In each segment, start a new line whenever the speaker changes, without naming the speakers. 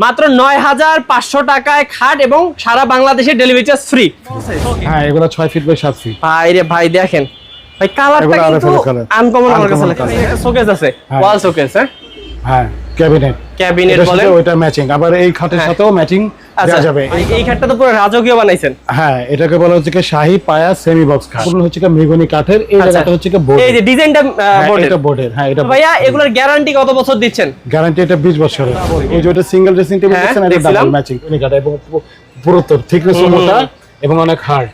মাত্র নয় হাজার পাঁচশো টাকায় খাট এবং সারা বাংলাদেশে ডেলিভারি চার্জ ফ্রি
হ্যাঁ এগুলো ছয় ফিট বাই সাত ফিট
ভাই রে ভাই দেখেন ভাই
কালার
কিন্তু আনকমন আমার কাছে। শোকেস আছে। ওয়াল শোকেস হ্যাঁ?
হ্যাঁ। ক্যাবিনেট।
ক্যাবিনেট বলেন।
ওইটা ম্যাচিং আবার এই খাটের
হ্যাঁ।
সাথেও ম্যাচিং
আচ্ছা
দেওয়া যাবে।
এই- এই খাটটা তো পুরো রাজকীয় বানাইছেন।
হ্যাঁ এটাকে বলা হচ্ছে কি শাহী পায়া সেমি বক্স খাট। এগুলো হচ্ছে কি মেহগনি কাঠের এই
আচ্ছা।
জায়গাটা হচ্ছে কি বোর্ড
এই যে ডিজাইনটা বোর্ডের।
এটা বোর্ডের। হ্যাঁ এটা
ভাইয়া এগুলোর গ্যারান্টি কত বছর দিচ্ছেন?
গ্যারান্টি এটা 20 বছরের। এই যে ওটা সিঙ্গেল ড্রেসিং টেবিল
হ্যাঁ,
দেখছেন এটা ডাবল ম্যাচিং কাঠ এবং পু- পুরুত্তর থিকনেস মোটা এবং অনেক হার্ড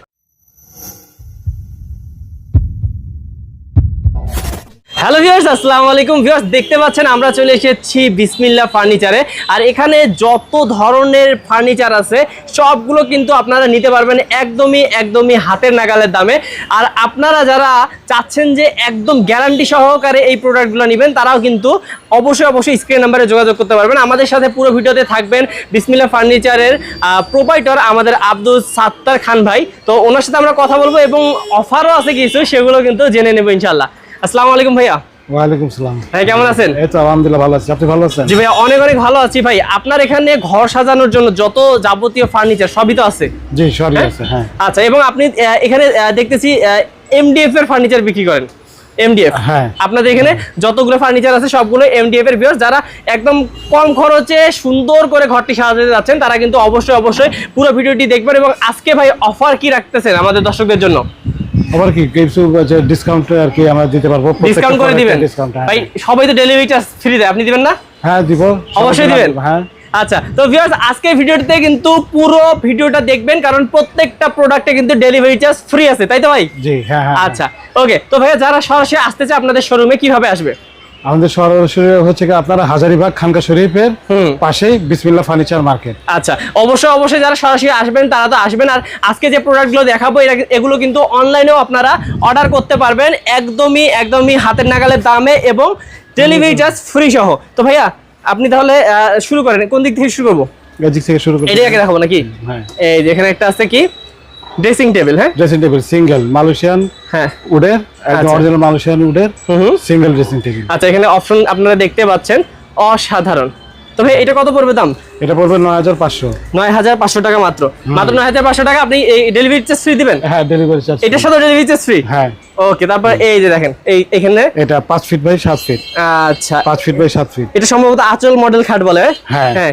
হ্যালো ভিউয়ার্স আসসালামু আলাইকুম। ভিউয়ার্স দেখতে পাচ্ছেন, আমরা চলে এসেছি বিসমিল্লা ফার্নিচারে। আর এখানে যত ধরনের ফার্নিচার আছে, সবগুলো কিন্তু আপনারা নিতে পারবেন একদমই একদমই হাতের নাগালের দামে। আর আপনারা যারা চাচ্ছেন যে একদম গ্যারান্টি সহকারে এই প্রোডাক্টগুলো নেবেন, তারাও কিন্তু অবশ্যই অবশ্যই স্ক্রিন নাম্বারে যোগাযোগ করতে পারবেন। আমাদের সাথে পুরো ভিডিওতে থাকবেন বিসমিল্লা ফার্নিচারের প্রোপাইটর আমাদের আব্দুল সাত্তার খান ভাই। তো ওনার সাথে আমরা কথা বলব এবং অফারও আছে কিছু, সেগুলো কিন্তু জেনে নেব ইনশাল্লাহ আসসালামু আলাইকুম ভাইয়া।
ওয়ালাইকুম সালাম।
ভাই কেমন আছেন?
এই তো আলহামদুলিল্লাহ ভালো আছি। আপনি ভালো আছেন?
জি ভাই অনেক অনেক ভালো আছি ভাই। আপনার এখানে ঘর সাজানোর জন্য যত যাবতীয় ফার্নিচার সবই তো আছে?
জি সরি আছে হ্যাঁ।
আচ্ছা এবং আপনি এখানে দেখতেছি এমডিএফ এর ফার্নিচার বিক্রি করেন। এমডিএফ
হ্যাঁ।
আপনাদের এখানে যতগুলো ফার্নিচার আছে সবগুলো এমডিএফ এর ভিউয়ার যারা একদম কম খরচে সুন্দর করে ঘরটি সাজাতে যাচ্ছেন তারা কিন্তু অবশ্যই অবশ্যই পুরো ভিডিওটি দেখবেন এবং আজকে ভাই অফার কি রাখতেছেন আমাদের দর্শকদের জন্য?
আবার কি কিছু ডিসকাউন্ট আর কি আমরা দিতে পারব?
ডিসকাউন্ট করে দিবেন? ভাই সবাই তো ডেলিভারি চার্জ ফ্রি দেয়। আপনি দিবেন না?
হ্যাঁ দিব।
অবশ্যই দিবেন
হ্যাঁ।
আচ্ছা তো ভিউয়ার্স আজকে ভিডিওতে কিন্তু পুরো ভিডিওটা দেখবেন কারণ প্রত্যেকটা প্রোডাক্টে কিন্তু ডেলিভারি চার্জ ফ্রি আছে তাই তো ভাই?
জি হ্যাঁ হ্যাঁ
আচ্ছা ওকে তো ভাইয়া যারা সরাসরি আসতে চায় আপনাদের শোরুমে কীভাবে আসবে?
আমাদের সরাসরি হচ্ছে কি আপনারা হাজারিবাগ খানকা শরীফের। পাশেই বিসমিল্লাহ ফার্নিচার মার্কেট।
আচ্ছা অবশ্যই অবশ্যই যারা সরাসরি আসবেন তারা তো আসবেন। আর আজকে যে প্রোডাক্টগুলো দেখাবো এগুলো কিন্তু অনলাইনেও আপনারা অর্ডার করতে পারবেন একদমই একদমই হাতের নাগালের দামে এবং ডেলিভারি চার্জ ফ্রি সহ। তো ভাইয়া আপনি তাহলে শুরু করেন কোন দিক থেকে শুরু করব?
এদিক থেকে শুরু করি
এটাই আগে দেখাবো নাকি?
হ্যাঁ।
এই যে এখানে একটা আছে কি? ড্রেসিং টেবিল হ্যাঁ?
ড্রেসিং টেবিল সিঙ্গেল মালয়েশিয়ান
হ্যাঁ।
উডের একদম
আচ্ছা।
অরিজিনাল মালয়েশিয়ান উডের সিঙ্গেল ড্রেসিং টেবিল
আচ্ছা এখানে অপশন আপনারা দেখতে পাচ্ছেন অসাধারণ। তবে এটা কত পড়বে দাম?
এটা পড়বে নয় হাজার পাঁচশো।
নয় হাজার পাঁচশো টাকা মাত্র। মাত্র নয় হাজার পাঁচশো টাকা আপনি এই ডেলিভারি চার্জ ফ্রি দিবেন?
হ্যাঁ ডেলিভারি চার্জ
এটার সাথে ডেলিভারি চার্জ ফ্রি
হ্যাঁ।
ওকে তারপর এই যে দেখেন এই এখানে?
এটা পাঁচ ফিট বাই সাত ফিট
আচ্ছা।
পাঁচ ফিট বাই সাত ফিট
এটা সম্ভবত আচল মডেল খাট বলে
হ্যাঁ।
হ্যাঁ।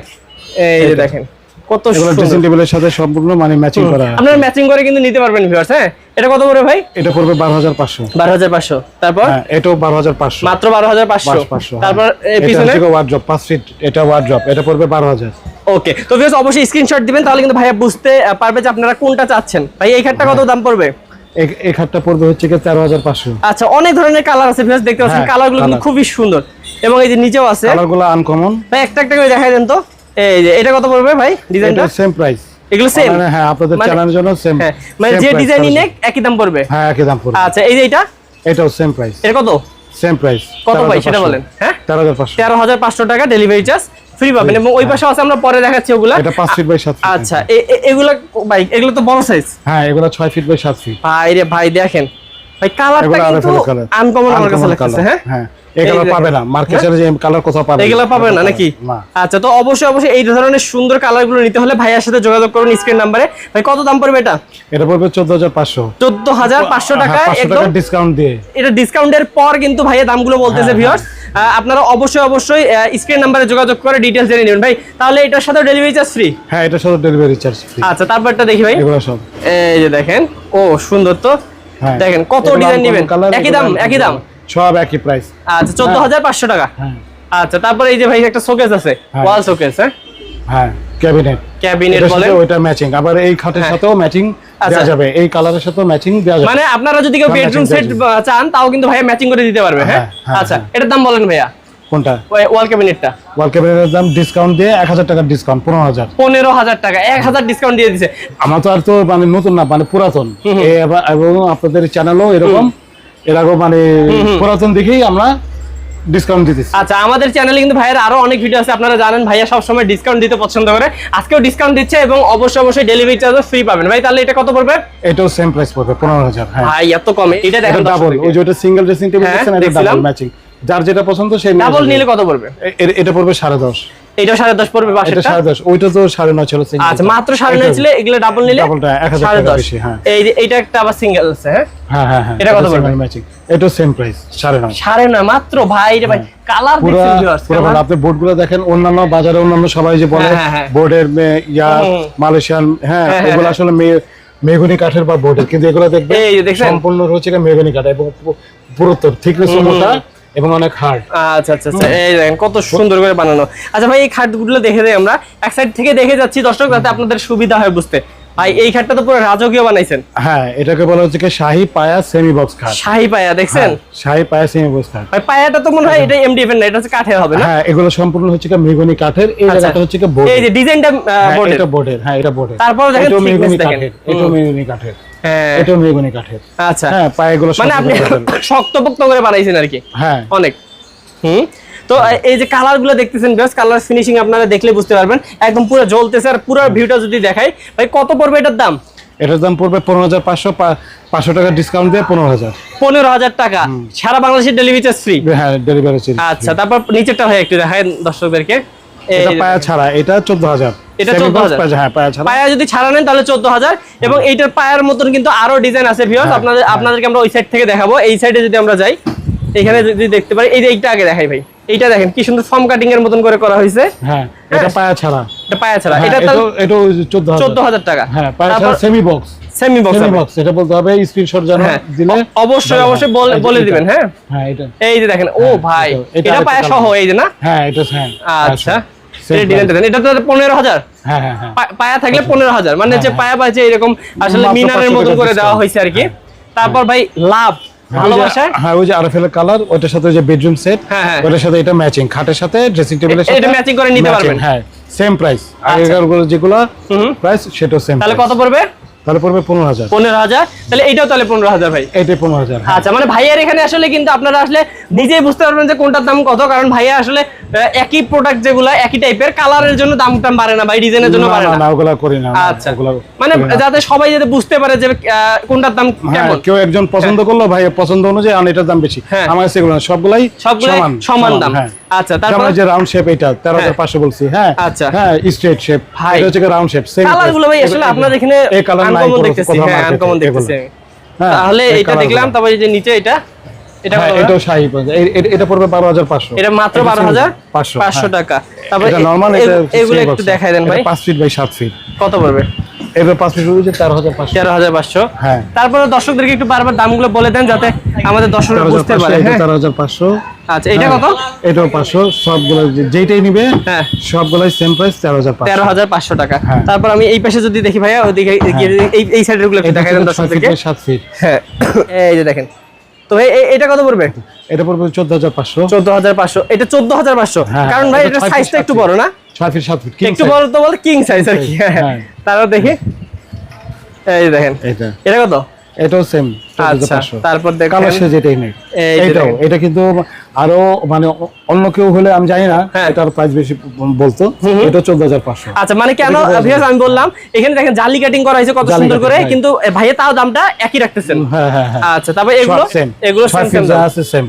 এই যে দেখেন। কত
ড্রেসিং টেবিলের সাথে সম্পূর্ণ মানে ম্যাচিং করা।
আপনারা ম্যাচিং করে কিন্তু নিতে পারবেন ভিউয়ার্স হ্যাঁ? এটা কত করে ভাই?
এটা পড়বে বারো হাজার পাঁচশো।
বারো হাজার পাঁচশো। তারপর?
হ্যাঁ এটাও বারো হাজার পাঁচশো।
মাত্র বারো হাজার পাঁচশো।
পাঁচশো
তারপর এই পিছনে?
হচ্ছে ওয়ার্ড্রপ পাঁচ ফিট এটা ওয়ার্ড্রপ এটা পড়বে বারো হাজার।
ওকে তো ভিউয়ার্স অবশ্যই স্ক্রিনশট দিবেন তাহলে কিন্তু ভাইয়া বুঝতে পারবে যে আপনারা কোনটা চাচ্ছেন। ভাই এই খাটটা কত দাম পড়বে?
এই- খাটটা পড়বে হচ্ছে কি তেরো হাজার পাঁচশো।
আচ্ছা অনেক ধরনের কালার আছে ভিউয়ার্স দেখতে পাচ্ছেন
হ্যাঁ,
কালারগুলো কিন্তু খুবই সুন্দর। এবং এই যে নিচেও আছে।
কালারগুলো আনকমন
ভাই একটা একটা করে দেখাই দেন তো। এই যে এটা কত পড়বে ভাই ডিজাইনটা
সেম প্রাইস
এগুলো সেম
হ্যাঁ আপনাদের
মানে-
চ্যানেলের জন্য সেম
হ্যাঁ মানে যে ডিজাইনই নেক একই দাম পড়বে?
হ্যাঁ একই দাম পড়বে।
আচ্ছা এই যে এটা
এটাও সেম প্রাইস
এটা কত?
সেম প্রাইস
কত ভাই সেটা বলেন হ্যাঁ?
তেরো হাজার পাঁচশো।
তেরো হাজার পাঁচশো টাকা ডেলিভারি চার্জ ফ্রি পাবেন। এবং ওই পাশে আছে আমরা পরে দেখাচ্ছি ওগুলা।
এটা পাঁচ ফিট বাই সাত ফিট
আচ্ছা এগুলা ভাই এগুলো তো বড় সাইজ
হ্যাঁ এগুলো ছয় ফিট বাই সাত ফিট
ভাই রে ভাই দেখেন। ভাই কালারটা কিন্তু আনকমন আমার কাছে
Uncommon
হ্যাঁ?
হ্যাঁ এই
এই
কালার পাবে না মার্কেটের যে কালার কোথাও পাবে
এগুলো পাবেন না নাকি? আচ্ছা তো অবশ্যই অবশ্যই এই ধরনের সুন্দর কালারগুলো নিতে হলে ভাইয়ার সাথে যোগাযোগ করুন স্ক্রিন নাম্বারে ভাই কত দাম পড়বে এটা?
এটা
টাকা
হ্যাঁ,
একদম।
ডিসকাউন্ট দিয়ে।
এটা ডিসকাউন্টের পর কিন্তু ভাইয়া দামগুলো বলতেছে
হ্যাঁ,
ভিউয়ার্স আপনারা অবশ্যই অবশ্যই স্ক্রিন নাম্বারে যোগাযোগ করে ডিটেলস জেনে নেবেন। ভাই তাহলে এটার সাথে ডেলিভারি চার্জ ফ্রি
হ্যাঁ এটা শুধু ডেলিভারি চার্জ ফ্রি
আচ্ছা তারপরটা দেখি ভাই।
এগুলো সব।
এই যে দেখেন ও সুন্দর তো।
হ্যাঁ
দেখেন কত ডিজাইন নেবেন? একই দাম একই দাম?
সব একই প্রাইস
আচ্ছা চোদ্দ হাজার পাঁচশো টাকা।
হ্যাঁ।
আচ্ছা তারপরে এই যে ভাই একটা শোকেস আছে
হ্যাঁ।
ওয়াল শোকেস হ্যাঁ?
হ্যাঁ ক্যাবিনেট
ক্যাবিনেট
বলে ওইটা ম্যাচিং আবার এই খাটের
হ্যাঁ।
সাথেও ম্যাচিং
আচ্ছা।
দেওয়া যাবে। এই কালারের সাথেও ম্যাচিং দেওয়া যাবে।
মানে আপনারা যদি কেউ বেডরুম সেট চান তাও কিন্তু ভাই ম্যাচিং করে দিতে পারবে হ্যাঁ?
হ্যাঁ, হ্যাঁ,
আচ্ছা
হ্যাঁ।
এটার দাম বলেন ভাইয়া।
কোনটা?
ওয়াল ক্যাবিনেটটা
ওয়াল ক্যাবিনেটের দাম ডিসকাউন্ট দিয়ে এক হাজার টাকার ডিসকাউন্ট পনেরো হাজার।
পনেরো হাজার টাকা এক হাজার ডিসকাউন্ট দিয়ে দিছে।
আমার তো আর তো মানে নতুন না মানে পুরাতন। এবং আপনাদের চ্যানেলও এরকম। এরকম মানে পুরাতন দেখেই আমরা ডিসকাউন্ট দিতেছি।
আচ্ছা আমাদের চ্যানেলে কিন্তু ভাইয়ের আরও অনেক ভিডিও আছে আপনারা জানেন ভাইয়া সবসময় ডিসকাউন্ট দিতে পছন্দ করে। আজকেও ডিসকাউন্ট দিচ্ছে এবং অবশ্যই অবশ্যই ডেলিভারি চার্জও ফ্রি পাবেন। ভাই তাহলে এটা কত পড়বে?
এটাও সেম প্রাইস পড়বে পনেরো হাজার হ্যাঁ।
এত কমে। এটা দেখেন
ডাবল ওই যে ওটা সিঙ্গেল ড্রেসিং টেবিল দেখছেন এটা ডাবল ম্যাচিং যার যেটা পছন্দ সেই
ডাবল নিলে কত পড়বে?
এটা পড়বে সাড়ে দশ।
এইটা সাড়ে দশ পড়বে
এটা সাড়ে দশ। ওইটা তো সাড়ে নয় ছিল
আচ্ছা মাত্র সাড়ে নয় ছিল এগুলো ডাবল নিলে
Double এক হাজার
সাড়ে
টাকা
দশ।
বেশি, হ্যাঁ।
এই যে এইটা একটা আবার সিঙ্গেল আছে হ্যাঁ?
হ্যাঁ হ্যাঁ হ্যাঁ।
এটা কত পড়বে?
ম্যাচিং এটা সেম প্রাইস সাড়ে নয়।
সাড়ে নয় মাত্র ভাই রে ভাই কালার দেখছেন viewers,
পুরো
colour?
ভালো। আপনি বোর্ডগুলো দেখেন অন্যান্য বাজারে অন্যান্য সবাই যে বলে
হ্যাঁ, হ্যাঁ, হ্যাঁ।
বোর্ডের ইয়া মালয়েশিয়ান হ্যাঁ
হ্যাঁ, হ্যাঁ,
এগুলো আসলে মে- মেহগনি কাঠের বা বোর্ডের কিন্তু এগুলো দেখবেন সম্পূর্ণ হচ্ছে এটা মেহগনি কাঠ এবং পুরোত্তর। থিকনেস মোটা। এবং অনেক হার্ড
আচ্ছা আচ্ছা আচ্ছা। এই দেখেন, কত সুন্দর করে বানানো। আচ্ছা ভাই, এই খাটগুলো দেখে দেয় আমরা। এক সাইড থেকে দেখে যাচ্ছি। দর্শক, যাতে আপনাদের সুবিধা হয় বুঝতে। ভাই এই খাটটা তো পুরো রাজকীয় বানাইছেন।
হ্যাঁ এটাকে বলা হচ্ছে শাহী পায়া সেমি বক্স খাট।
শাহী পায়া দেখছেন?
হ্যাঁ, শাহী পায়া সেমি বক্স খাট।
ভাই পায়াটা তো মনে হয় এটা এমডিএফ না এটা হচ্ছে কাঠের হবে না?
হ্যাঁ এগুলো সম্পূর্ণ হচ্ছে কি মেহগনি কাঠের এই
আচ্ছা।
জায়গাটা হচ্ছে কি বোর্ড
এই যে ডিজাইনটা বোর্ডের
এটা বোর্ডের। হ্যাঁ এটা বোর্ডের।
তারপরে দেখেন
মেহগনি
দেখেন।
কাঠের এটাও মেহগনি কাঠের।
হ্যাঁ।
এটাও মেহগনি কাঠের।
আচ্ছা।
হ্যাঁ পায়েগুলো
মানে আপনি শক্ত পোক্ত করে বানাইছেন আর কি।
হ্যাঁ।
অনেক। হুম? তো এই যে কালারগুলো দেখতেছেন বেশ কালার ফিনিশিং আপনারা দেখলে বুঝতে পারবেন। একদম পুরো জ্বলতেছে আর পুরো ভিউটা যদি দেখাই ভাই কত পড়বে এটার দাম?
এটার দাম পড়বে পনেরো হাজার পাঁচশো পাঁচশো টাকা ডিসকাউন্ট দিয়ে পনেরো হাজার।
পনেরো হাজার টাকা। সারা বাংলাদেশের ডেলিভারি চার্জ ফ্রি
হ্যাঁ ডেলিভারি চার্জ
আচ্ছা তারপর নিচেরটা হয় একটু দেখায় দর্শকদেরকে।
এটা পায়া ছাড়া এটা চোদ্দ হাজার।
এটা 14,000
পায়া- হ্যাঁ পায়া
যদি ছাড়া নেন তাহলে চোদ্দ হাজার। এবং এইটার পায়ার মতন কিন্তু আরও ডিজাইন আছে ভিউয়ার্স
হ্যাঁ,
আপনাদের আপনাদেরকে আমরা ওই সাইড থেকে দেখাবো। এই সাইডে যদি আমরা যাই এখানে যদি দেখতে পারি এই যে এইটা আগে দেখাই ভাই। এইটা দেখেন কি সুন্দর ফর্ম কাটিং এর মতন করে করা হয়েছে।
হ্যাঁ এটা পায়া ছাড়া।
এটা পায়া ছাড়া।
হ্যাঁ,
এটা
চোদ্দ
চোদ্দ হাজার টাকা।
হ্যাঁ পায়া ছাড়া semi box
semi box
semi box এটা বলতে হবে স্ক্রিনশট জানো
হ্যাঁ।
দিলে
অবশ্যই অবশ্যই বলে-
এই যে
দিবেন হ্যাঁ।
হ্যাঁ এটা
এই যে দেখেন ও ভাই
এটা- এটা
এটা পায়া সহ এই যে না?
হ্যাঁ এটা হ্যাঁ
আচ্ছা। এটা তো পনেরো হাজার।
হ্যাঁ হ্যাঁ হ্যাঁ।
পায়া থাকলে পনেরো হাজার। মানে যে পায়া পাচ্ছে এরকম আসলে মিনারের মতন করে দেওয়া হয়েছে আর কি। তারপর ভাই লাভ।
হ্যাঁ, ওই যে-
ভালোবাসার?
ওই যে আরএফএল কালার ওটার সাথে যে বেডরুম সেট। ওটার সাথে এটা ম্যাচিং খাটের সাথে ড্রেসিং টেবিলের সাথে
এটা matching করে নিতে পারবেন।
হ্যাঁ সেম প্রাইস আগেকারগুলো যেগুলো প্রাইস সেটাও সেম
তাহলে কত পড়বে?
তাহলে পড়বে পনেরো হাজার।
পনেরো হাজার। তাহলে এটাও তাহলে পনেরো হাজার ভাই।
এটা পনেরো হাজার হ্যাঁ।
আচ্ছা মানে ভাইয়ার এখানে আসলে কিন্তু আপনারা আসলে নিজেই বুঝতে পারবেন যে কোনটার দাম কত কারণ ভাইয়া আসলে একই প্রোডাক্ট যেগুলো একই টাইপের কালারের জন্য দাম টাম বাড়ে না ভাই ডিজাইনের জন্য বাড়ে
না, ওগুলা করি না
আচ্ছা। মানে যাতে সবাই যাতে বুঝতে পারে যে কোনটার দাম
হ্যাঁ,
কেমন।
কেউ একজন পছন্দ করল ভাই পছন্দ অনুযায়ী আর এটার দাম বেশি।
হ্যাঁ।
আমার সেগুলো সবগুলাই
সবগুলাই সমান দাম।
হ্যাঁ।
আচ্ছা
তারপর? যে রাউন্ড শেপ এটা তেরো হাজার পাঁচশো বলছি হ্যাঁ।
আচ্ছা।
হ্যাঁ স্ট্রেট শেপ। এটা হচ্ছে রাউন্ড শেপ সেম
কালারগুলো ভাই আসলে আপনার এখানে
এই কালার নাই
আনকমন দেখতেছি হ্যাঁ আনকমন দেখতেছি।
হ্যাঁ,
তাহলে এটা দেখলাম। তারপর এই যে নিচে এটা এটা
হ্যাঁ এটাও শাহী এটা পড়বে বারো হাজার পাঁচশো।
এটা মাত্র বারো হাজার
পাঁচশো। হ্যাঁ।
টাকা। তারপর
নর্মাল
এগুলো একটু দেখাই দেন ভাই।
পাঁচ ফিট বাই সাত ফিট
কত পড়বে?
এবার পাঁচ ফিট হচ্ছে তেরো হাজার পাঁচশো।
তেরো হাজার পাঁচশো।
হ্যাঁ।
তারপরে দর্শকদেরকে একটু বারবার দামগুলো বলে দেন যাতে আমাদের দর্শকরা
হাজার
বুঝতে
পাঁচশো
পারে।
তেরো হাজার পাঁচশো।
আচ্ছা এটা কত?
এটাও সবগুলো যেইটাই নিবে
হ্যাঁ।
সবগুলাই সেম প্রাইস
টাকা। তারপর আমি এই পাশে যদি দেখি ভাইয়া এই এই
সাইডেরগুলো
দেখাই দেন
ফিট
হ্যাঁ। এই যে দেখেন। তো ভাই এটা কত পড়বে?
এটা পড়বে চোদ্দ হাজার পাঁচশো।
চোদ্দ হাজার পাঁচশো। এটা চোদ্দ হাজার পাঁচশো।
হ্যাঁ,
কারণ ভাই
এটা
সাইজটা একটু। বড় না?
ছয় ফিট সাত ফিট
একটু। বড় তো বল কিং সাইজ আর কি।
হ্যাঁ।
তারপর দেখি। এই দেখেন।
এটা
এটা কত?
এটাও সেম
আচ্ছা তারপর দেখেন।
নেই। এটাও এটা কিন্তু আরও মানে অন্য কেউ হলে আমি জানি না
হ্যাঁ।
এটার প্রাইস বেশি বলতো। এটা চোদ্দ হাজার পাঁচশো।
আচ্ছা মানে কেন? ভিউয়ার্স আমি বললাম এখানে দেখেন জালি কাটিং করা হয়েছে কত সুন্দর করে কিন্তু এ, ভাইয়া তাও দামটা একই রাখতেছেন।
হ্যাঁ হ্যাঁ হ্যাঁ।
আচ্ছা তারপর এগুলো? এগুলো সেম সেম
আছে সেম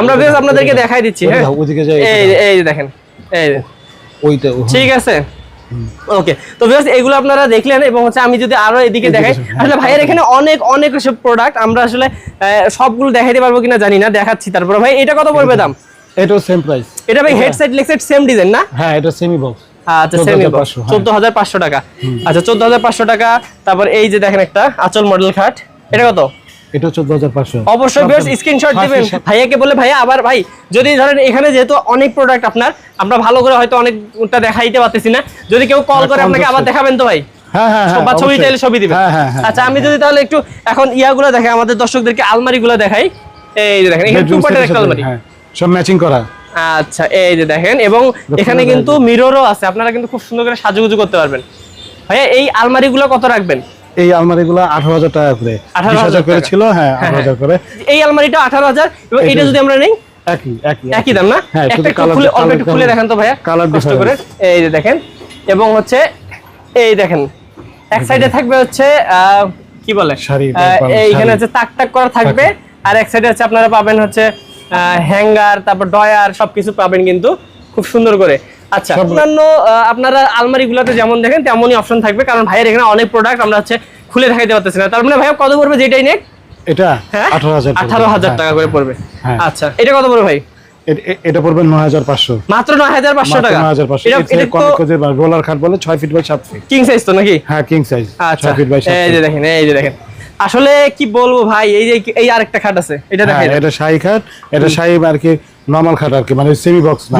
আমরা ভিউয়ার্স আপনাদেরকে দেখাই দিচ্ছি হ্যাঁ।
ওইদিকে যাই।
এই এই দেখেন এই।
ওইটা।
ঠিক আছে। ওকে তো ভিউয়ার্স এগুলো আপনারা দেখলেন এবং হচ্ছে আমি যদি আরও এদিকে দেখাই
হ্যাঁ,
আসলে ভাইয়ের এখানে অনেক অনেক সব প্রোডাক্ট আমরা আসলে সবগুলো দেখাইতে পারব কিনা জানি না দেখাচ্ছি তারপরে। ভাই এটা কত পড়বে দাম?
এটাও সেম প্রাইস
এটা ভাই হেডসেট লেগসেট সেম ডিজাইন না?
হ্যাঁ এটা সেমি বক্স
আচ্ছা সেমি হাজার পাঁচশো টাকা। আচ্ছা চোদ্দ হাজার পাঁচশো টাকা তারপর এই যে দেখেন একটা আচল মডেল খাট। এটা কত?
এটা হাজার পাঁচশো।
অবশ্যই বেশ স্ক্রিনশট দিবেন। ভাইয়াকে বলে ভাইয়া আবার ভাই যদি ধরেন এখানে যেহেতু অনেক প্রোডাক্ট আপনার আমরা ভালো করে হয়তো অনেকটা দেখাইতে পারতেছি না। যদি কেউ কল করে আপনাকে আবার দেখাবেন তো ভাই?
হ্যাঁ হ্যাঁ হ্যাঁ
বা ছবি চাইলে ছবি দিবেন।
হ্যাঁ হ্যাঁ হ্যাঁ
আচ্ছা আমি যদি তাহলে একটু এখন ইয়াগুলো দেখাই আমাদের দর্শকদেরকে আলমারিগুলো দেখাই। এই যে দেখেন এখানে টু পার্টের একটা আলমারি।
হ্যাঁ সব ম্যাচিং করা।
আচ্ছা এই যে দেখেন এবং এখানে কিন্তু মিররও আছে। আপনারা কিন্তু খুব সুন্দর করে সাজুগুজু করতে পারবেন। ভাইয়া এই আলমারিগুলো কত রাখবেন?
এই আলমারিগুলো আঠারো হাজার টাকা করে।
18,000
বিশ হাজার করে ছিল হ্যাঁ
হ্যাঁ,
আঠারো হাজার করে।
এই আলমারিটা আঠারো হাজার এবং এটা যদি আমরা নেই?
একই একই
একই। দাম না?
হ্যাঁ,
একটা খুলে অল্প একটু খুলে দেখেন তো ভাইয়া কষ্ট করে। এই যে দেখেন এবং হচ্ছে এই দেখেন এক সাইডে থাকবে হচ্ছে আহ, কি বলে। এইখানে হচ্ছে তাক তাক করা থাকবে। আর এক সাইডে হচ্ছে আপনারা পাবেন হচ্ছে হ্যাঙ্গার তারপর ডয়ার সবকিছু পাবেন কিন্তু খুব সুন্দর করে। আচ্ছা অন্যান্য আপনারা আলমারিগুলোতে যেমন দেখেন তেমনই অপশন থাকবে। কারণ ভাইয়ের এখানে অনেক প্রোডাক্ট আমরা হচ্ছে খুলে দেখাইতে পারতেছি না। তার মানে ভাইয়া কত পড়বে যেটাই নেক?
এটা
হ্যাঁ?
আঠারো হাজার
টাকা করে পড়বে।
হ্যাঁ।
আচ্ছা এটা কত পড়বে ভাই?
এটা পড়বে নয় হাজার পাঁচশো।
মাত্র নয় হাজার পাঁচশো টাকা?
নয় হাজার পাঁচশো।
এটা- এটা তো
রোলার খাট বলে ছয় ফিট বাই সাত ফিট
কিং সাইজ তো নাকি?
হ্যাঁ কিং সাইজ
আচ্ছা
ফিট বাই
এই যে। দেখেন এই যে দেখেন। আসলে কি বলব ভাই এই যে এই আরেকটা খাট আছে এটা
হ্যাঁ
দেখেন
এটা শাহী খাট। এটা শাহী আর কি নর্মাল খাট আর কি মানে সেমি বক্স না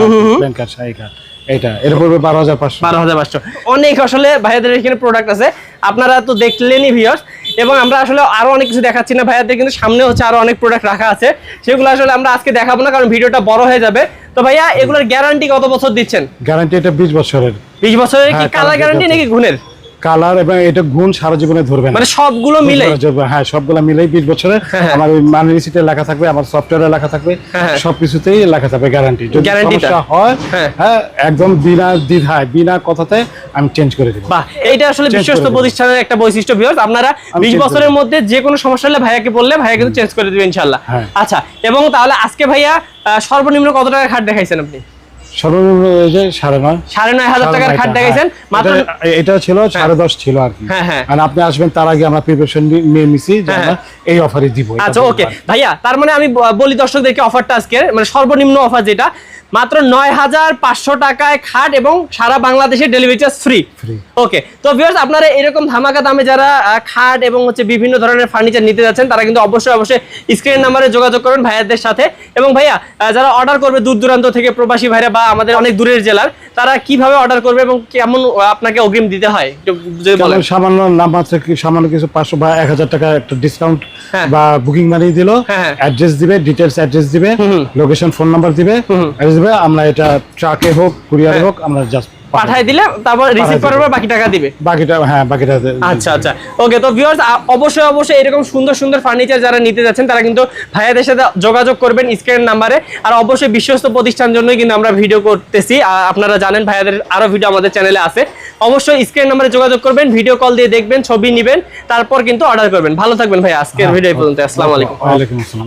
শাহী খাট। এটা এটা পড়বে বারো হাজার পাঁচশো।
বারো হাজার পাঁচশো। অনেক আসলে ভাইয়াদের এখানে প্রোডাক্ট আছে। আপনারা তো দেখলেনই ভিওস এবং আমরা আসলে আরও অনেক কিছু দেখাচ্ছি না। ভাইয়াদের কিন্তু সামনে হচ্ছে আরও অনেক প্রোডাক্ট রাখা আছে। সেগুলো আসলে আমরা আজকে দেখাবো না কারণ ভিডিওটা বড় হয়ে যাবে। তো ভাইয়া এগুলোর গ্যারান্টি কত বছর দিচ্ছেন?
গ্যারান্টি এটা বিশ বছরের।
বিশ বছরের কি কালার
কালার
গ্যারান্টি নাকি গুণের?
কালার এবং এটা গুণ সারা জীবনে ধরবে
মানে সবগুলো মিলে?
হ্যাঁ সবগুলা মিলেই বিশ বছরের
হ্যাঁ।
আমার ওই মানি রিসিটে লেখা থাকবে আমার সফটওয়্যারে লেখা থাকবে
হ্যাঁ।
সবকিছুতেই লেখা থাকবে গ্যারান্টি যদি সমস্যা হয়
হ্যাঁ।
হ্যাঁ একদম বিনা দ্বিধায় বিনা কথাতে আমি চেঞ্জ করে দিব।
বাহ এইটা আসলে বিশ্বস্ত প্রতিষ্ঠানের একটা বৈশিষ্ট্য ভিউয়ার্স আপনারা
আমি
বিশ
change করে
বছরের মধ্যে যে কোনো সমস্যা হলে ভাইয়াকে বললে ভাইয়া কিন্তু চেঞ্জ করে দিবে ইনশাল্লাহ
হ্যাঁ।
আচ্ছা এবং তাহলে আজকে ভাইয়া সর্বনিম্ন কত টাকার খাট দেখাইছেন আপনি?
সর্বনিম্ন যে সাড়ে নয়।
সাড়ে নয় হাজার টাকার খাট দেখাইছেন?
হ্যাঁ।
মাত্র
এটা- ছিল সাড়ে দশ ছিল আর কি।
হ্যাঁ, হ্যাঁ।
আর আপনি আসবেন তার আগে আমরা প্রিপারেশন নিয়ে নিছি
হ্যাঁ,
এই অফারে দিব।
আচ্ছা ওকে। ভাইয়া তার মানে আমি বলি দর্শকদেরকে অফারটা আজকে মানে সর্বনিম্ন অফার যেটা। মাত্র নয় হাজার পাঁচশো টাকায় খাট এবং সারা বাংলাদেশে ডেলিভারি চার্জ ফ্রি ওকে। তো ভিউয়ার্স আপনারা এরকম ধামাকা দামে যারা খাট এবং হচ্ছে বিভিন্ন ধরনের ফার্নিচার নিতে যাচ্ছেন তারা কিন্তু অবশ্যই অবশ্যই স্ক্রিন নাম্বারে যোগাযোগ করবেন ভাইয়াদের সাথে। এবং ভাইয়া যারা অর্ডার করবে দূর দূরান্ত থেকে প্রবাসী ভাইরা বা আমাদের অনেক দূরের জেলার তারা কীভাবে অর্ডার করবে এবং কেমন আপনাকে অগ্রিম দিতে হয়?
সামান্য নাম আছে কি সামান্য কিছু পাঁচশো বা এক হাজার টাকা একটা ডিসকাউন্ট
হ্যাঁ।
বা বুকিং মানি দিল।
হ্যাঁ, হ্যাঁ।
অ্যাড্রেস দিবে ডিটেলস অ্যাড্রেস দিবে লোকেশন ফোন নাম্বার দিবে দিবে। আমরা এটা ট্রাকে হোক কুরিয়ারে হোক আমরা জাস্ট
পাঠাই দিলে তারপর রিসিভ
পাঠায়
করার পর বাকি টাকা দিবে।
বাকিটা হ্যাঁ বাকিটা
আচ্ছা আচ্ছা। ওকে তো ভিউয়ার্স অবশ্যই অবশ্যই এরকম সুন্দর সুন্দর ফার্নিচার যারা নিতে যাচ্ছেন তারা কিন্তু ভাইয়াদের সাথে যোগাযোগ করবেন স্ক্রিন নাম্বারে আর অবশ্যই বিশ্বস্ত প্রতিষ্ঠান জন্যই কিন্তু আমরা ভিডিও করতেছি। আর আপনারা জানেন ভাইয়াদের আরও ভিডিও আমাদের চ্যানেলে আছে। অবশ্যই স্ক্রিন নাম্বারে যোগাযোগ করবেন ভিডিও কল দিয়ে দেখবেন ছবি নেবেন তারপর কিন্তু অর্ডার করবেন। ভালো থাকবেন ভাই আজকের ভিডিও এই পর্যন্ত আসসালামু আলাইকুম।
ওয়ালাইকুম আসসালাম।